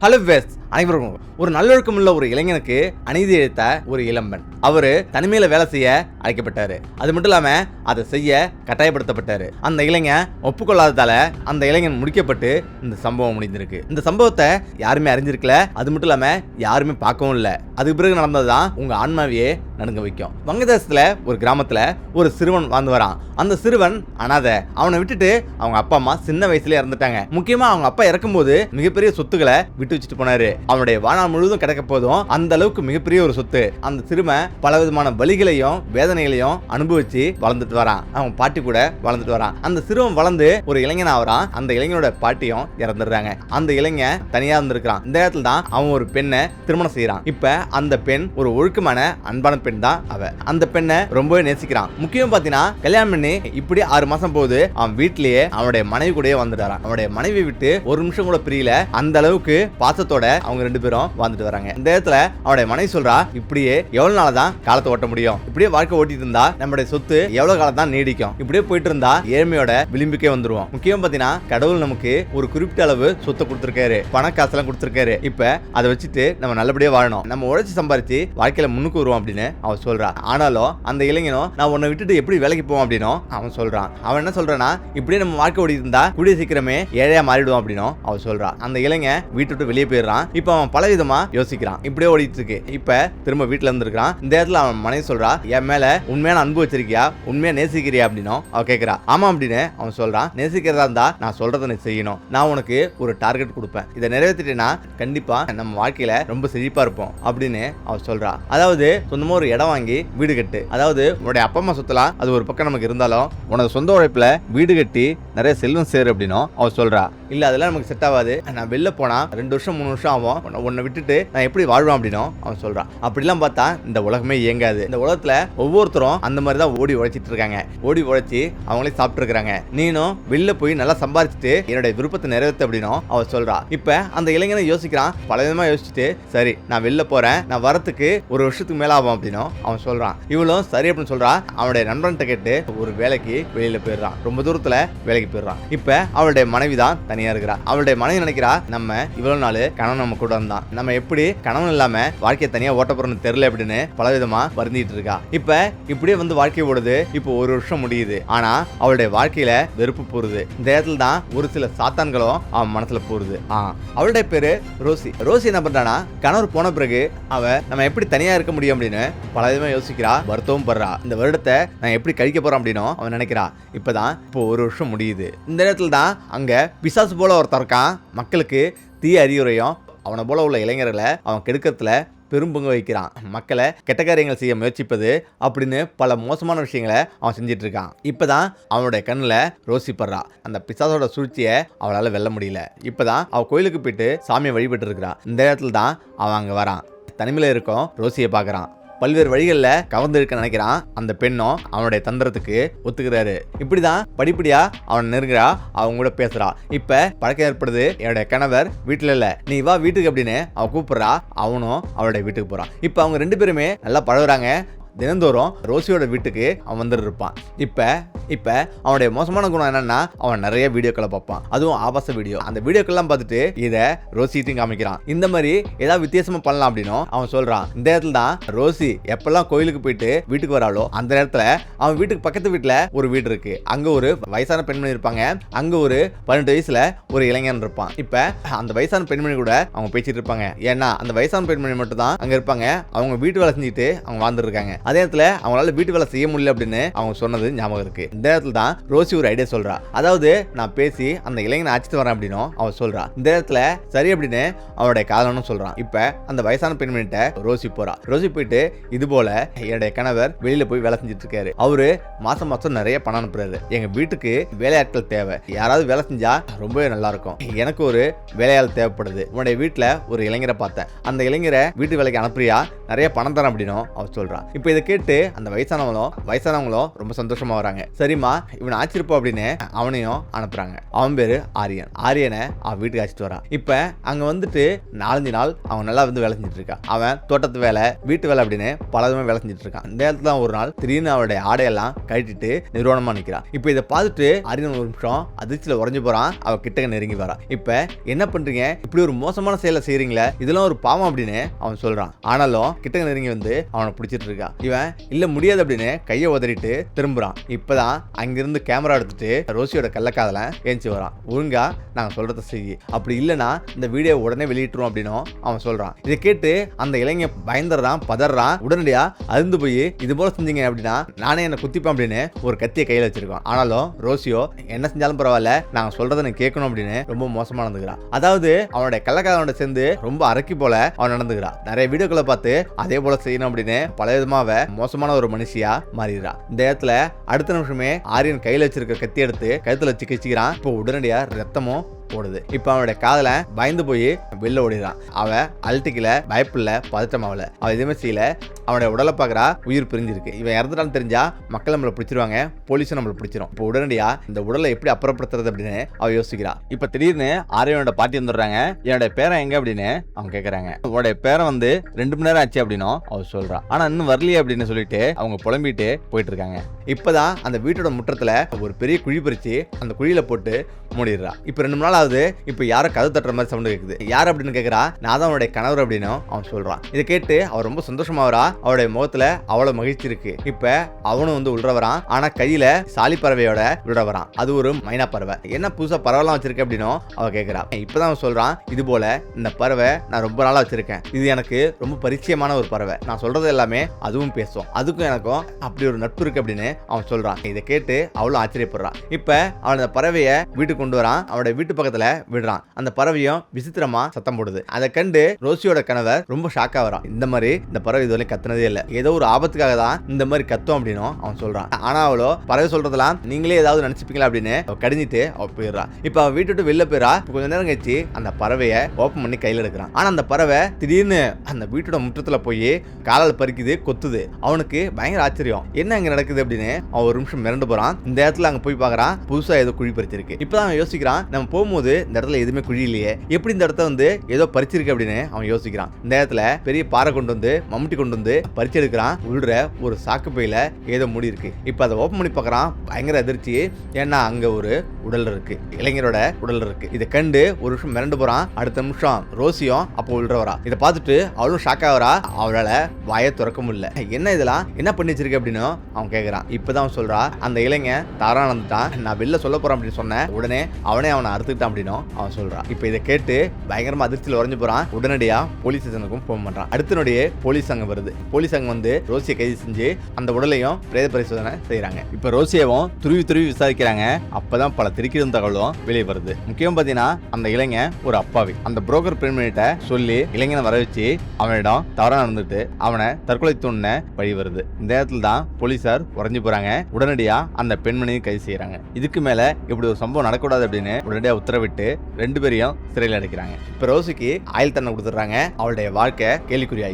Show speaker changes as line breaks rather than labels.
Halo West, அனைவருக்கும் ஒரு நல்லொழுக்கமுள்ள ஒரு இளைஞனுக்கு அநீதி இழைத்த ஒரு இளம்பன் அவர் தனிமையில் வேலை செய்ய அழைக்கப்பட்டாரு. அது மட்டும் இல்லாமல் அதை செய்ய கட்டாயப்படுத்தப்பட்டாரு. அந்த இளைஞன் ஒப்புக்கொள்ளாததால அந்த இளைஞன் முடிக்கப்பட்டு இந்த சம்பவம் முடிந்திருக்கு. இந்த சம்பவத்தை யாருமே அறிஞ்சிருக்கல. அது மட்டும் இல்லாமல் யாருமே பார்க்கவும் இல்லை. அதுக்கு பிறகு நடந்ததுதான் உங்க ஆன்மாவையே நடுங்க வைக்கும். வங்கதேசத்தில் ஒரு கிராமத்தில் ஒரு சிறுவன் வாழ்ந்து வரான். அந்த சிறுவன் அனாதை. அவனை விட்டுட்டு அவங்க அப்பா அம்மா சின்ன வயசுல இறந்துட்டாங்க. முக்கியமா அவங்க அப்பா இறக்கும்போது மிகப்பெரிய சொத்துக்களை விட்டு வச்சுட்டு போனாரு. அவனுடைய வாழ்நாள் முழுவதும் கிடைக்க போதும் அந்த அளவுக்கு மிகப்பெரிய ஒரு சொத்து. அந்த சிறுமை பல விதமான வலிகளையும் வேதனைகளையும் அனுபவிச்சு வளர்ந்துட்டு வரான். அவன் பாட்டி கூட வளர்ந்துட்டு வரான். அந்த சிறுவன் வளர்ந்து ஒரு இளைஞன் ஆகிறான். அந்த இளைஞனோட பாட்டியும் இறந்துடுறாங்க. அந்த இளைஞன் தனியா இருந்திருக்கிறான். இந்த இடத்துல தான் அவன் ஒரு பெண்ணை திருமணம் செய்யறான் இப்ப அந்த பெண் ஒரு ஒழுக்கமான அன்பான பெண் தான் அவ. அந்த பெண்ணை ரொம்பவே நேசிக்கிறான். முக்கியம் பாத்தீங்கன்னா கல்யாணம் பண்ணி இப்படி ஆறு மாசம் போகுது அவன் வீட்லயே அவனுடைய மனைவி கூடயே வந்துட்டாரான் அவனுடைய மனைவி விட்டு ஒரு நிமிஷம் கூட பிரியல. அந்த அளவுக்கு பாசத்தோட அவங்க ரெண்டு பேரும் வாழ்ந்துட்டு வராங்க. இந்த இடத்துல அவனுடைய மனைவி சொல்றா இப்படியே எவ்வளவு நாள் தான் காலத்தை ஓட்ட முடியும்? இப்படியே வாழ்க்கை ஓட்டிட்டு இருந்தா நம்மளுடைய சொத்து எவ்வளவு காலம் தான் நீடிக்கும்? இப்படியே போயிட்டு இருந்தா ஏழ்மையோட விளிம்புக்கே வந்துருவோம். முக்கியம் பாத்தீங்கன்னா கடவுள் நமக்கு ஒரு குறிப்பிட்ட அளவு சொத்தை கொடுத்திருக்காரு பண காசெல்லாம் கொடுத்திருக்காரு. இப்ப அதை வச்சுட்டு நம்ம நல்லபடியா வாழணும். நம்ம உழைச்சி சம்பாரிச்சு வாழ்க்கையில முன்னுக்கு வருவோம் அப்படின்னு அவன் சொல்றா. ஆனாலும் அந்த இளைஞனும் நான் உன்னை விட்டுட்டு எப்படி வேலைக்கு போவோம்? அப்படின்னும் அவன் சொல்றான். அவன் என்ன சொல்றானா இப்படியே நம்ம வாழ்க்கை ஓடி இருந்தா கூடிய சீக்கிரமே ஏழையா மாறிடுவோம் அப்படின்னு அவன் சொல்றான் அந்த இளைஞன் வீட்டு விட்டு வெளியே போயிடுறான். இப்போ அவன் பலவிதமாக யோசிக்கிறான். இப்படியே ஓடிட்டு இருக்கு. இப்ப திரும்ப வீட்டுல இருந்திருக்கான் இந்த இடத்துல அவன் மனைவி சொல்றா என் மேல உண்மையான அன்பு வச்சிருக்கியா? உண்மையா நேசிக்கிறியா? அப்படின்னும் அவன் கேக்குறா. ஆமா அப்படின்னு அவன் சொல்றான் நேசிக்கிறதா இருந்தா நான் சொல்றதை நீ செய்யணும். நான் உனக்கு ஒரு டார்கெட் கொடுப்பேன். இதை நிறைவேற்றிட்டேன்னா கண்டிப்பா நம்ம வாழ்க்கையில ரொம்ப செழிப்பா இருப்போம். அப்படின்னு அவன் சொல்றா. அதாவது சொந்தமா ஒரு இடம் வாங்கி வீடு கட்டு. அதாவது உன்னுடைய அப்பா அம்மா சொத்தலாம் அது ஒரு பக்கம் நமக்கு இருந்தாலும் உனது சொந்த உழைப்புல வீடு கட்டி நிறைய செல்வம் சேரு அப்படின்னும் அவன் சொல்றா. இல்லை அதெல்லாம் நமக்கு செட் ஆகாது. நான் வெளில போனால் ரெண்டு வருஷம் மூணு வருஷம் ஆகும். உன்னை- விட்டுட்டு நான் எப்படி வாழ்வேன் அப்படின்னும் அவன் சொல்கிறான் அப்படிலாம் பார்த்தா இந்த உலகமே இயங்காது. இந்த உலகத்தில் ஒவ்வொருத்தரும் அந்த மாதிரி தான் ஓடி உழைச்சிட்டு இருக்காங்க. ஓடி உழைச்சி அவங்களே சாப்பிட்ருக்குறாங்க நீனும் வெளில போய் நல்லா சம்பாதிச்சுட்டு என்னுடைய விருப்பத்தை நிறைவேற்று அப்படின்னும் அவன் சொல்கிறான் இப்போ அந்த இளைஞனை யோசிக்கிறான். பல விதமாக யோசிச்சுட்டு சரி நான் வெளில போகிறேன் நான் வரத்துக்கு ஒரு வருஷத்துக்கு மேலே ஆகும் அப்படின்னும் அவன் சொல்கிறான் இவளும் சரி அப்படின்னு சொல்கிறான் அவனுடைய நண்பன்கிட்ட கேட்டு ஒரு வேலைக்கு வெளியில் போயிடுறான். ரொம்ப தூரத்தில் வேலைக்கு போயிடுறான். இப்போ அவளுடைய மனைவி தான் தனியா இருக்கிறா. அவளுடைய மனைவி நினைக்கிறா நம்ம இவ்வளவு நாள் கணவன் நம்ம கூட இருந்தான். நம்ம எப்படி கணவன் இல்லாம வாழ்க்கையை தனியா ஓட்ட போறோம்னு தெரியல அப்படின்னு பல விதமா வருந்திட்டு இருக்கா. இப்ப இப்படியே வந்து வாழ்க்கை ஓடுது. இப்போ ஒரு வருஷம் முடியுது. ஆனா அவளுடைய வாழ்க்கையில வெறுப்பு போறது இந்த இடத்துல தான் ஒரு சில சாத்தான்களும் அவன் மனசுல போறது ஆ அவளுடைய பேரு ரோசி. ரோசி என்ன பண்றானா கணவர் போன பிறகு அவ நம்ம எப்படி தனியா இருக்க முடியும் அப்படின்னு பல விதமா யோசிக்கிறா. வருத்தமும் படுறா. இந்த வருடத்தை நான் எப்படி கழிக்க போறேன் அப்படின்னும் அவன் நினைக்கிறா. இப்பதான் இப்போ ஒரு வருஷம் முடியுது. இந்த இடத்துல தான் அங்க பிசாசு போல ஒருத்தர் இருக்கான். மக்களுக்கு தீய அறிவுரையும் அவனை போல உள்ள இளைஞர்களை அவன் கெடுக்கிறதுல பெரும் பங்கு வகிக்கிறான். மக்களை கெட்ட காரியங்கள் செய்ய முயற்சிப்பது அப்படின்னு பல மோசமான விஷயங்களை அவன் செஞ்சிட்டு இருக்கான். இப்போதான் அவனுடைய கண்ணில் ரோசி அந்த பிசாசோட சூழ்ச்சியை அவளால் வெல்ல முடியல. இப்போதான் அவள் கோயிலுக்கு போயிட்டு சாமியை வழிபட்டு இருக்கிறா இந்த இடத்துல தான் அவன் அங்கே வரான். தனிமையில் இருக்கும் ரோசியை பார்க்குறான். பல்வேறு வழிகளில் கவர்ந்து இருக்க நினைக்கிறான் அந்த பெண்ணும் அவனுடைய தந்திரத்துக்கு ஒத்துக்கிறாரு. இப்படிதான் படிப்படியா அவன் நெருங்குறா அவங்க கூட பேசுறா. இப்ப பழக்கம் ஏற்படுது. என்னுடைய கணவர் வீட்டுல இல்ல. நீ வா வீட்டுக்கு அப்படின்னு அவன் கூப்பிடுறா. அவனும் அவளுடைய வீட்டுக்கு போறான். இப்ப அவங்க ரெண்டு பேருமே நல்லா பழகுறாங்க. தினந்தோறும் ரோசியோட வீட்டுக்கு அவன் வந்துட்டு இருப்பான். இப்போ இப்போ அவனுடைய மோசமான குணம் என்னன்னா அவன் நிறைய வீடியோக்களை பார்ப்பான். அதுவும் ஆபாச வீடியோ. அந்த வீடியோக்கெல்லாம் பார்த்துட்டு இதை ரோசிட்டையும் காமிக்கிறான். இந்த மாதிரி ஏதாவது வித்தியாசமா பண்ணலாம் அப்படின்னும் அவன் சொல்றான் இந்த இடத்துல தான் ரோசி எப்பெல்லாம் கோயிலுக்கு போயிட்டு வீட்டுக்கு வராளோ அந்த நேரத்தில் அவன் வீட்டுக்கு பக்கத்து வீட்டில் ஒரு வீடு இருக்கு. அங்கே ஒரு வயசான பெண்மணி இருப்பாங்க. அங்கே ஒரு பன்னெண்டு வயசுல ஒரு இளைஞன் இருப்பான். இப்போ அந்த வயசான பெண்மணி கூட அவங்க பேசிட்டு இருப்பாங்க. ஏன்னா அந்த வயசான பெண்மணி மட்டும் தான் அங்கே இருப்பாங்க. அவங்க வீட்டு வேலை செஞ்சுட்டு அவங்க வாழ்ந்துருக்காங்க அதே நேரத்தில் அவங்களால வீட்டு வேலை செய்ய முடியல அப்படின்னு அவங்க சொன்னது ஞாபகம் இருக்கு. இந்த இடத்துல தான் ரோசி ஒரு ஐடியா சொல்றா. அதாவது நான் பேசி அந்த இளைஞனை அழைச்சிட்டு வரேன் அப்படின்னும் அவன் சொல்றா. இந்த இடத்துல சரி அப்படின்னு அவனுடைய காதலனும் சொல்றான். இப்ப அந்த வயசான பெண்மணிட்ட ரோசி போறா. ரோசி போயிட்டு இது போல என்னுடைய கணவர் வெளியில போய் வேலை செஞ்சுட்டு இருக்காரு. அவரு மாசம் மாசம் நிறைய பணம் அனுப்புறாரு. எங்க வீட்டுக்கு வேலையாட்கள் தேவை. யாராவது வேலை செஞ்சா ரொம்பவே நல்லா இருக்கும் எனக்கு ஒரு வேலையாள் தேவைப்படுது. உன்னுடைய வீட்டுல ஒரு இளைஞரை பார்த்தேன். அந்த இளைஞரை வீட்டு வேலைக்கு அனுப்புறியா? நிறைய பணம் தரேன் அப்படின்னும் அவன் சொல்றான் இப்போ இதை கேட்டு அந்த வயசானவங்களும் வயசானவங்களும் ரொம்ப சந்தோஷமா வராங்க. சரி சரிம்மா இவனை அழைச்சிருப்போம் அப்படின்னு அவனையும் அனுப்புறாங்க. அவன் பேரு ஆரியன். ஆரியனை அவன் வீட்டுக்கு அழைச்சிட்டு வரான் இப்ப அங்க வந்துட்டு நாலஞ்சு நாள் அவன் நல்லா வந்து வேலை செஞ்சுட்டு இருக்கான் அவன் தோட்டத்து வேலை வீட்டு வேலை அப்படின்னு பல பலதுமே வேலை செஞ்சுட்டு இருக்கான். இந்த இடத்துல ஒரு நாள் திடீர்னு அவருடைய ஆடையெல்லாம் கழட்டிட்டு நிறுவனமாக நிக்கிறான். இப்போ இதை பார்த்துட்டு ஆரியன் ஒரு நிமிஷம் அதிர்ச்சியில உறைஞ்சு போறான். அவ கிட்டக்க நெருங்கி வரான் இப்ப என்ன பண்றீங்க? இப்படி ஒரு மோசமான செயலை செய்கிறீங்களே இதெல்லாம் ஒரு பாவம் அப்படின்னு அவன் சொல்றான். ஆனாலும் கிட்டக்க நெருங்கி வந்து அவனை பிடிச்சிட்டு இருக்கான் இவன் இல்ல முடியாது அப்படின்னு கையை உதறிட்டு திரும்புறான். இப்பதான் அங்கிருந்து கேமரா எடுத்துட்டு ரோசியோட கள்ளக்காதல ஏஞ்சி வரான். ஒழுங்கா நாங்க சொல்றத செய்யி அப்படி இல்லைன்னா இந்த வீடியோ உடனே வெளியிட்டுரும் அப்படின்னும் அவன் சொல்றான். இதை கேட்டு அந்த இளைஞன் பயந்துடுறான் பதறான் உடனடியா அருந்து போய் இது போல செஞ்சீங்க அப்படின்னா நானே என்ன குத்திப்பேன் அப்படின்னு ஒரு கத்தியை கையில வச்சிருக்கான். ஆனாலும் ரோசியோ என்ன செஞ்சாலும் பரவாயில்ல நாங்க சொல்றதை நீ கேட்கணும் அப்படின்னு ரொம்ப மோசமா நடந்துக்கிறான். அதாவது அவனுடைய கள்ளக்காதனோட சேர்ந்து ரொம்ப அரக்கி போல அவன் நடந்துக்கிறான். நிறைய வீடியோக்களை பார்த்து அதே போல செய்யணும் அப்படின்னு பல விதமாக மோசமான ஒரு மனுஷியா மாறிடுறான். இந்த இடத்துல அடுத்த நிமிஷமே ஆரியன் கையில வச்சிருக்க கத்தி எடுத்து கழுத்துல வச்சு கிச்சிக்கிறான் இப்போ உடனடியா ரத்தமும் ஓடுது. இப்போ அவனுடைய காதல பயந்து போய் வெளில ஓடிடுறான். அவ அல்ட்டிக்கல பயப்பில்ல பதட்டம் ஆகல அவ எதுவுமே செய்யல. அவனுடைய உடலை பார்க்குறா உயிர் பிரிஞ்சிருக்கு. இவன் இறந்துட்டான்னு தெரிஞ்சா மக்கள் நம்மளை பிடிச்சிருவாங்க போலீஸும் நம்மளை பிடிச்சிரும். இப்போ உடனடியா இந்த உடலை எப்படி அப்புறப்படுத்துறது அப்படின்னு அவ யோசிக்கிறா. இப்போ திடீர்னு ஆரியனோட பாட்டி வந்துடுறாங்க. என்னோட பேரன் எங்க அப்படின்னு அவங்க கேட்கறாங்க உடைய பேரன் வந்து ரெண்டு மணி நேரம் ஆச்சு அப்படின்னும் அவர் சொல்றான் ஆனா இன்னும் வரலையே அப்படின்னு சொல்லிட்டு அவங்க புலம்பிட்டு போயிட்டு இருக்காங்க. இப்பதான் அந்த வீட்டோட முற்றத்துல ஒரு பெரிய குழி பறிச்சு அந்த குழியில போட்டு மூடிடுறா. இப்போ ரெண்டு நாள் ஆகுது இப்போ யாரோ கதை தட்டுற மாதிரி சவுண்ட் கேட்குது யார் அப்படின்னு கேட்குறா நான் தான் அவனுடைய கணவர் அப்படின்னு அவன் சொல்றான். இதை கேட்டு அவர் ரொம்ப சந்தோஷமாகறா அவருடைய முகத்துல அவ்வளோ மகிழ்ச்சி இருக்கு. இப்ப அவனும் வந்து உள்ள வரான் ஆனா கையில் சாலி பறவையோட உள்ள வரான் அது ஒரு மைனா பறவை. என்ன புதுசா பறவைலாம் வச்சிருக்க அப்படின்னும் அவ இப்போ இப்பதான் அவன் சொல்றான் இது போல இந்த பறவை நான் ரொம்ப நாளா வச்சிருக்கேன். இது எனக்கு ரொம்ப பரிச்சயமான ஒரு பறவை. நான் சொல்றது எல்லாமே அதுவும் பேசும். அதுக்கும் எனக்கும் அப்படி ஒரு நட்பு இருக்கு அப்படின்னு அவன் சொல்றான். இதை கேட்டு அவ்வளோ ஆச்சரியப்படுறான் இப்போ அவன் அந்த பறவையை வீட்டுக்கு கொண்டு வரான். அவனோட வீட்டு பக்கம் விடுறான். அந்த பறவையும் விசித்திரமா சத்தம் போடுது. அதை கண்டு ரோசியோட கணவர் ரொம்ப ஷாக்கா வரான். இந்த மாதிரி இந்த பறவை இதுவரை கத்துனதே இல்ல. ஏதோ ஒரு ஆபத்துக்காக தான் இந்த மாதிரி கத்தும் அப்படின்னு அவன் சொல்றான். ஆனா அவளோ பறவை சொல்றதெல்லாம் நீங்களே ஏதாவது நினைச்சுப்பீங்களா அப்படின்னு கடிஞ்சிட்டு அவ போயிடுறான். இப்ப அவன் வீட்டு விட்டு வெளில போயிடா கொஞ்ச நேரம் கழிச்சு அந்த பறவையை ஓப்பன் பண்ணி கையில் எடுக்கிறான். ஆனா அந்த பறவை திடீர்னு அந்த வீட்டோட முற்றத்துல போய் காலால் பறிக்குது கொத்துது. அவனுக்கு பயங்கர ஆச்சரியம். என்ன அங்க நடக்குது அப்படின்னு அவன் ஒரு நிமிஷம் மிரண்டு போறான். இந்த இடத்துல அங்க போய் பார்க்கறான். புதுசா ஏதோ குழி பறிச்சிருக்கு. இப்பதான் அவன் யோசிக்கிறான் நம்ம போகும்போது இந்த இடத்துல எதுவுமே குழி இல்லையே எப்படி இந்த இடத்த வந்து ஏதோ பறிச்சிருக்கு அப்படின்னு அவன் யோசிக்கிறான். இந்த இடத்துல பெரிய பாறை கொண்டு வந்து மம்முட்டி கொண்டு வந்து பறிச்சு எடுக்கிறான். உள்ள ஒரு சாக்கு பையில ஏதோ முடி இருக்கு. இப்போ அதை ஓப்பன் பண்ணி பார்க்கறான் பயங்கர அதிர்ச்சி. ஏன்னா அங்க ஒரு உடல் இருக்கு. இளைஞரோட உடல் இருக்கு. இதை கண்டு ஒரு நிமிஷம் மிரண்டு போறான். அடுத்த நிமிஷம் ரோசியும் அப்போ உள்ள வரா. இதை பார்த்துட்டு அவளும் ஷாக் ஆகிறா அவளால வாயை திறக்க முடியல. என்ன இதெல்லாம்? என்ன பண்ணி வச்சிருக்க அப்படின்னு அவன் கேட்கறான் இப்பதான் அவன் சொல்றா அந்த இளைஞன் தாரா நடந்துட்டான் நான் வெளில சொல்ல போறேன் அப்படின்னு சொன்னேன். உடனே அவனே அவனை அறுத்துக்கிட்டான். அப்படின்னு அவன் சொல்றான். இப்போ இதை கேட்டு பயங்கரமா அதிர்ச்சியில் உறைஞ்சு போறான். உடனடியா போலீஸ் ஸ்டேஷனுக்கும் ஃபோன் பண்றான். அடுத்தனுடைய போலீஸ் அங்க வருது. போலீஸ் அங்க வந்து ரோசியை கைது செஞ்சு அந்த உடலையும் பிரேத பரிசோதனை செய்யறாங்க இப்போ ரோசியவும் துருவி துருவி விசாரிக்கிறாங்க. அப்பதான் பல திருக்கிடும் தகவலும் வெளியே வருது. முக்கியம் பார்த்தீங்கன்னா அந்த இளைஞன் ஒரு அப்பாவி. அந்த புரோக்கர் பெண்மணிட்ட சொல்லி இளைஞனை வர வச்சு அவனிடம் தவறா நடந்துட்டு அவனை தற்கொலை தூண்ண வழி வருது. இந்த நேரத்தில் தான் போலீசார் உறைஞ்சு போறாங்க. உடனடியா அந்த பெண்மணியை கைது செய்யறாங்க இதுக்கு மேல இப்படி ஒரு சம்பவம் நடக்கூடாது அப்படின்னு உடனடியா உத்தரவிட்டு ரெண்டு பேரையும் சிறையில் அடைக்கிறாங்க. இப்போ ரோசிக்கு ஆயுள் தண்டனை கொடுத்துட்றாங்க. அவளுடைய வாழ்க்கை கேள்விக்குறியாகி